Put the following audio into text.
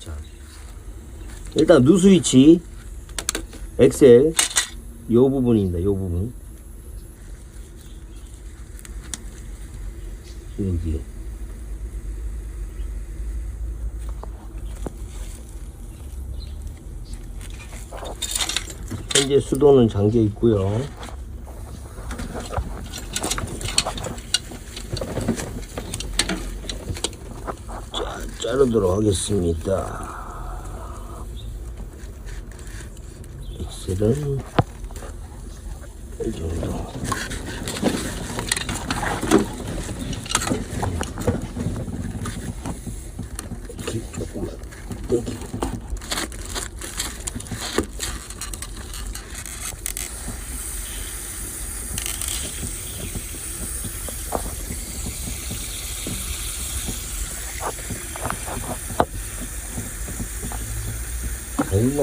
자, 일단 누수 위치 엑셀 요 부분입니다. 요 부분 여기 현재 수도는 잠겨 있고요. 자, 자르도록 하겠습니다. 엑셀은 이 정도. 조금만. 잘 넘어가.